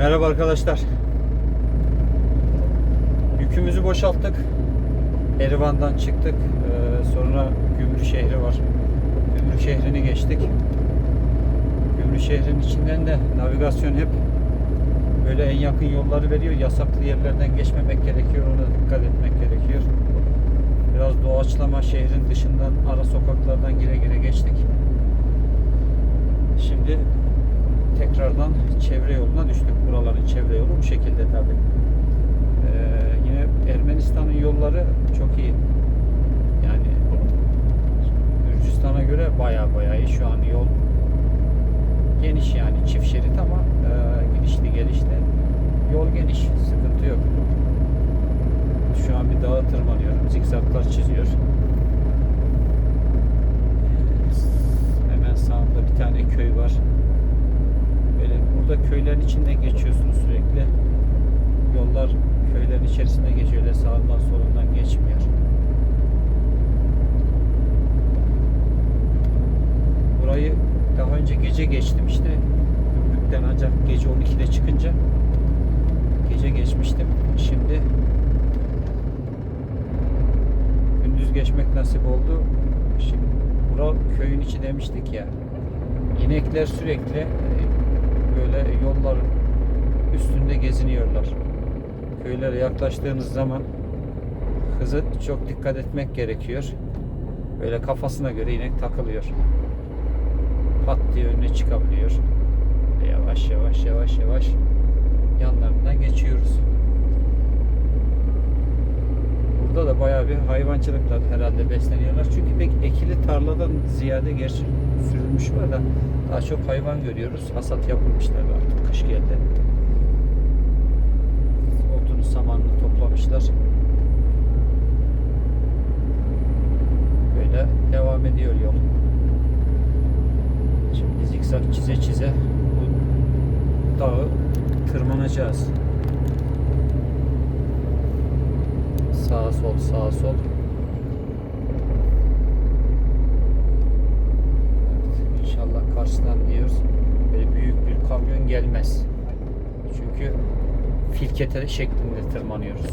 Merhaba arkadaşlar. Yükümüzü boşalttık. Erivan'dan çıktık. Ee, sonra Gümrük şehri var. Gümrük şehrini geçtik. Gümrük şehrin içinden de navigasyon hep böyle en yakın yolları veriyor. Yasaklı yerlerden geçmemek gerekiyor. Ona dikkat etmek gerekiyor. Biraz doğaçlama şehrin dışından ara sokaklardan gire gire geçtik. Şimdi tekrardan çevre yoluna düştük. Buraların çevre yolu bu şekilde tabi. yine Ermenistan'ın yolları çok iyi. Yani Gürcistan'a göre baya baya iyi. Şu an yol geniş yani çift şerit ama e, gidişli gelişli. Yol geniş. Sıkıntı yok. Şu an bir dağa tırmanıyorum. Zikzaklar çiziyor. Hemen sağımda bir tane köy var. Böyle içinden geçiyorsunuz sürekli. Yollar köylerin içerisinde geçiyor. Öyle sağından solundan geçmiyor. Burayı daha önce gece geçtim işte. Gümrükten ancak gece 12'de çıkınca gece geçmiştim. Şimdi gündüz geçmek nasip oldu. Şimdi bura köyün içi demiştik ya. İnekler sürekli böyle yolların üstünde geziniyorlar. Köylere yaklaştığınız zaman hızı çok dikkat etmek gerekiyor. Böyle kafasına göre inek takılıyor. Pat diye önüne çıkabiliyor. Yavaş yavaş yavaş yavaş yanlarından geçiyoruz. Burada da bayağı bir hayvancılıkla herhalde besleniyorlar. Çünkü pek ekili tarladan ziyade gerçi sürülmüş var da daha çok hayvan görüyoruz. Hasat yapılmışlar artık kış geldi. Otunu samanını toplamışlar. Böyle devam ediyor yol. Şimdi zikzak çize çize bu dağı tırmanacağız. Sağa sol sağa sol. Evet, İnşallah karşıdan diyoruz. Böyle büyük bir kamyon gelmez. Çünkü filkete şeklinde tırmanıyoruz.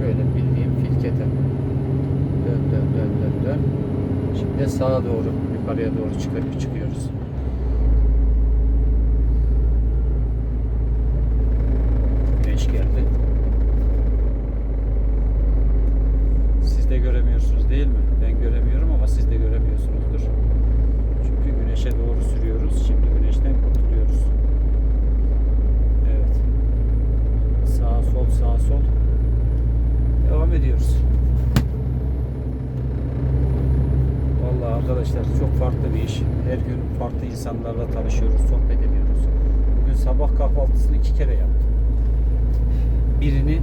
Böyle bildiğim filkete. Dön dön dön dön dön. Şimdi sağa doğru, yukarıya doğru çıkıyor, çıkıyoruz. Güneş geldi. Siz de göremiyorsunuz değil mi? Ben göremiyorum ama siz de göremiyorsunuzdur. Çünkü güneşe doğru sürüyoruz. Şimdi güneşten kurtuluyoruz. Evet. Sağ sol sağ sol. Devam ediyoruz. Vallahi arkadaşlar çok farklı bir iş. Her gün farklı insanlarla tanışıyoruz, sohbet ediyoruz. Bugün sabah kahvaltısını iki kere yaptım. Birini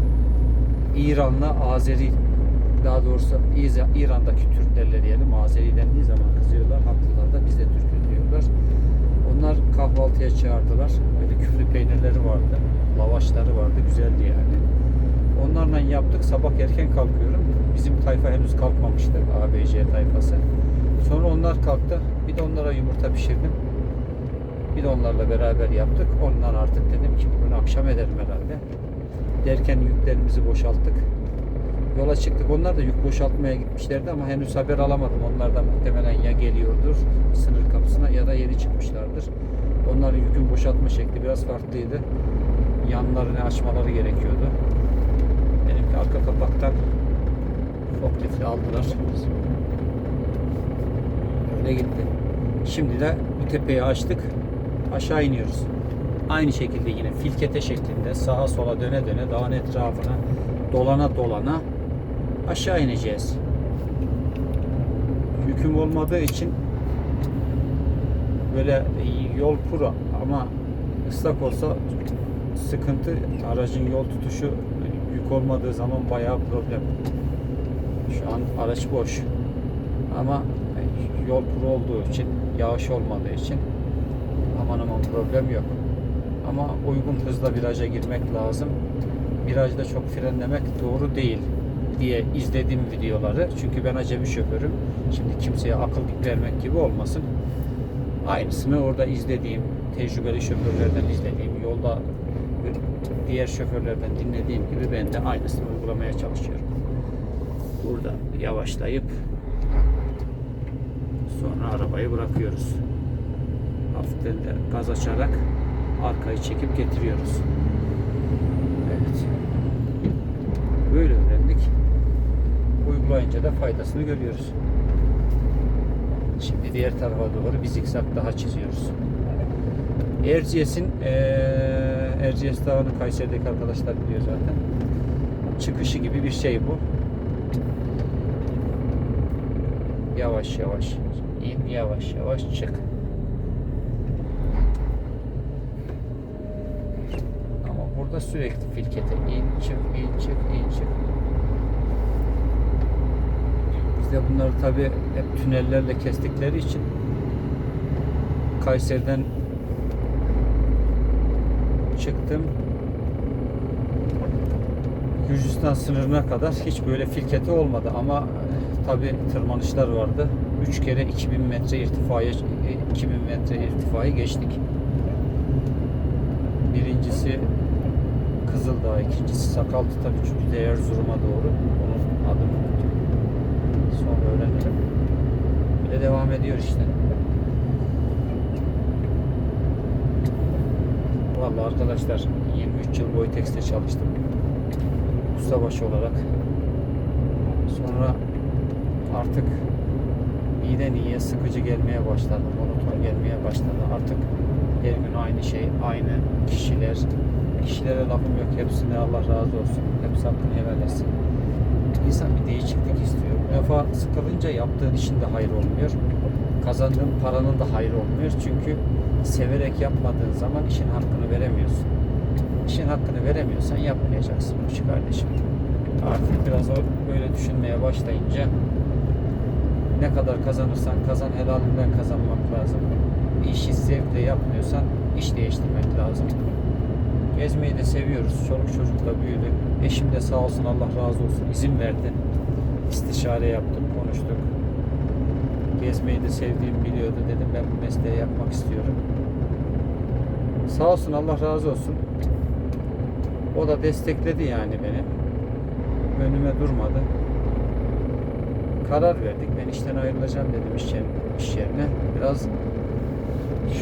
İran'la Azeri daha doğrusu İran'daki Türklerle diyelim Azeri dendiği zaman kızıyorlar. Haklılar da biz de Türk'üz diyorlar. Onlar kahvaltıya çağırdılar. Böyle küflü peynirleri vardı. Lavaşları vardı. Güzeldi yani. Onlarla yaptık. Sabah erken kalkıyorum. Bizim tayfa henüz kalkmamıştı. ABC tayfası. Sonra onlar kalktı. Bir de onlara yumurta pişirdim. Bir de onlarla beraber yaptık. Ondan artık dedim ki bugün akşam ederim herhalde. Derken yüklerimizi boşalttık. Yola çıktık. Onlar da yük boşaltmaya gitmişlerdi ama henüz haber alamadım. Onlar da muhtemelen ya geliyordur sınır kapısına ya da yeni çıkmışlardır. Onların yükün boşaltma şekli biraz farklıydı. Yanlarını açmaları gerekiyordu. Benimki arka kapaktan forkliftle aldılar. Öyle gitti. Şimdi de bu tepeyi açtık. Aşağı iniyoruz. Aynı şekilde yine filkete şeklinde sağa sola döne döne dağın etrafına dolana dolana aşağı ineceğiz. Yüküm olmadığı için böyle yol kuru ama ıslak olsa sıkıntı aracın yol tutuşu yük olmadığı zaman bayağı problem. Şu an araç boş. Ama yol kuru olduğu için, yağış olmadığı için aman aman problem yok. Ama uygun hızla viraja girmek lazım. Virajda çok frenlemek doğru değil. diye izlediğim videoları. Çünkü ben acemi şoförüm. Şimdi kimseye akıl vermek gibi olmasın. Aynısını orada izlediğim, tecrübeli şoförlerden izlediğim, yolda diğer şoförlerden dinlediğim gibi ben de aynısını uygulamaya çalışıyorum. Burada yavaşlayıp sonra arabayı bırakıyoruz. Hafiften de gaz açarak arkayı çekip getiriyoruz. Evet. Böyle öğrendik. Uygulayınca da faydasını görüyoruz. Şimdi diğer tarafa doğru bir zikzak daha çiziyoruz. Erciyes'in eee Erciyes Dağı'nı Kayseri'deki arkadaşlar biliyor zaten. Çıkışı gibi bir şey bu. Yavaş yavaş in, yavaş yavaş çık. Ama burada sürekli filkete in, çık, in, çık, in, çık. Biz de bunları tabi hep tünellerle kestikleri için Kayseri'den çıktım. Gürcistan sınırına kadar hiç böyle filketi olmadı ama tabi tırmanışlar vardı. 3 kere 2000 metre irtifaya 2000 metre irtifayı geçtik. Birincisi Kızıldağ, ikincisi Sakaltı tabi çünkü de Erzurum'a doğru. Onun adını unuttum. Sonra öğrenelim. Böyle devam ediyor işte. Vallahi arkadaşlar 23 yıl Boytex'te çalıştım. Ustabaşı olarak. Sonra artık iyiden iyiye sıkıcı gelmeye başladı. Monoton gelmeye başladı. Artık her gün aynı şey, aynı kişiler. Kişilere lafım yok. Hepsine Allah razı olsun. Hepsi hakkını helal etsin. İnsan bir değişiklik istiyor. Bu defa sıkılınca yaptığın işin de hayır olmuyor. Kazandığın paranın da hayır olmuyor. Çünkü severek yapmadığın zaman işin hakkını veremiyorsun. İşin hakkını veremiyorsan yapmayacaksın işi kardeşim. Artık biraz o böyle düşünmeye başlayınca ne kadar kazanırsan kazan helalinden kazanmak lazım. İşi zevkle yapmıyorsan iş değiştirmek lazım. Gezmeyi de seviyoruz. Çoluk çocuk da büyüdü. Eşim de sağ olsun Allah razı olsun izin verdi. İstişare yaptık, konuştuk. Gezmeyi de sevdiğimi biliyordu. Dedim ben bu mesleği yapmak istiyorum. Sağ olsun Allah razı olsun. O da destekledi yani beni. Önüme durmadı. Karar verdik. Ben işten ayrılacağım dedim iş yerine. Iş yerine. Biraz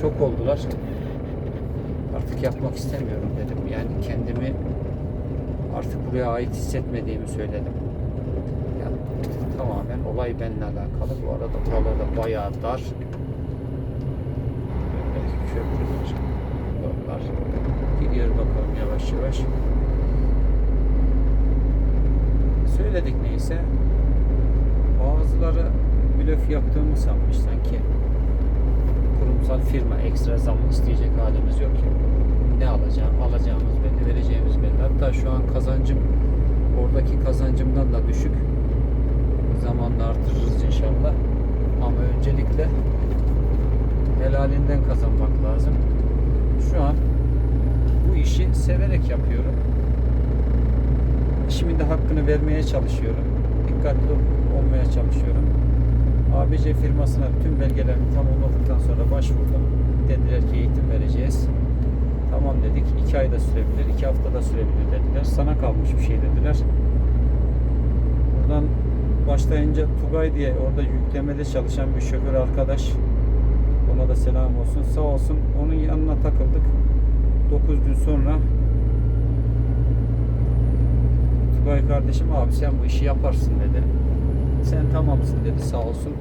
şok oldular. Artık yapmak istemiyorum dedim. Yani kendimi artık buraya ait hissetmediğimi söyledim. Yani tamamen olay benimle alakalı. Bu arada buralarda bayağı dar. Köprüler, yollar. Gidiyor bakalım yavaş yavaş. Söyledik neyse. Bazıları blöf yaptığımı sanmış sanki. Kurumsal firma ekstra zam isteyecek halimiz yok ki. Ne alacağım, alacağımız belli, vereceğimiz belli. Hatta şu an kazancım oradaki kazancımdan da düşük. Zamanla artırırız inşallah. Ama öncelikle helalinden kazanmak lazım. Şu an bu işi severek yapıyorum. İşimin de hakkını vermeye çalışıyorum. Dikkatli olmaya çalışıyorum. ABC firmasına tüm belgelerimi tamamladıktan sonra başvurdum. Dediler ki eğitim vereceğiz. Tamam dedik. iki ayda sürebilir, iki haftada sürebilir dediler. Sana kalmış bir şey dediler. Buradan başlayınca Tugay diye orada yüklemede çalışan bir şoför arkadaş. Ona da selam olsun. Sağ olsun. Onun yanına takıldık. 9 gün sonra Tugay kardeşim abi sen bu işi yaparsın dedi. Sen tamamsın dedi sağ olsun.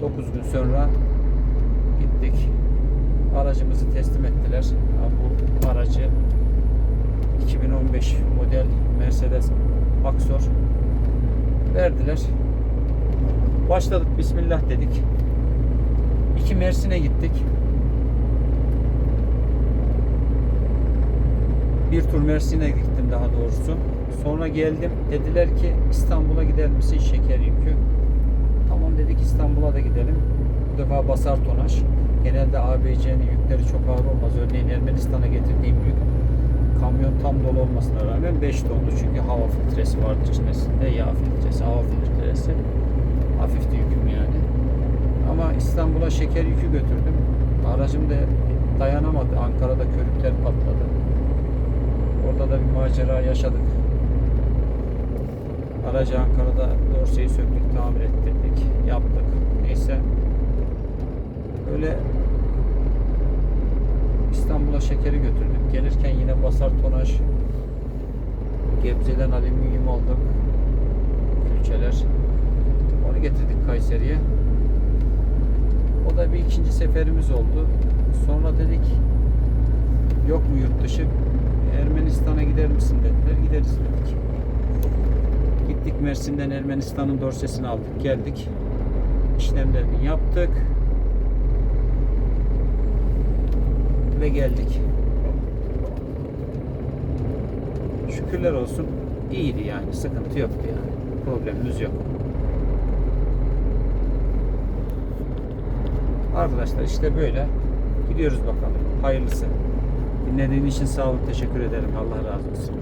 9 gün sonra gittik. Aracımızı teslim ettiler. Bu aracı 2015 model Mercedes Axor verdiler. Başladık Bismillah dedik. İki Mersin'e gittik. Bir tur Mersin'e gittim daha doğrusu. Sonra geldim. Dediler ki İstanbul'a gider misin şeker yükü? Tamam dedik İstanbul'a da gidelim. Bu defa basar tonaj. Genelde ABC'nin yükleri çok ağır olmaz. Örneğin Ermenistan'a getirdiğim yük kamyon tam dolu olmasına rağmen 5 tondu çünkü hava filtresi vardı içerisinde yağ filtresi, hava filtresi hafifti yüküm yani. Ama İstanbul'a şeker yükü götürdüm. Aracım da dayanamadı. Ankara'da körükler patladı. Orada da bir macera yaşadık. Aracı Ankara'da dorseyi söktük, tamir ettirdik, yaptık. Neyse. Öyle İstanbul'a şekeri götürdük. Gelirken yine basar tonaj Gebze'den alüminyum aldık. Külçeler. Onu getirdik Kayseri'ye. O da bir ikinci seferimiz oldu. Sonra dedik yok mu yurt dışı? Ermenistan'a gider misin dediler. Gideriz dedik. Gittik Mersin'den Ermenistan'ın dorsesini aldık. Geldik. İşlemlerini yaptık. Ve geldik. Şükürler olsun iyiydi yani. Sıkıntı yoktu yani. Problemimiz yok. Arkadaşlar işte böyle. Gidiyoruz bakalım. Hayırlısı. Dinlediğin için sağ olun. Teşekkür ederim. Allah razı olsun.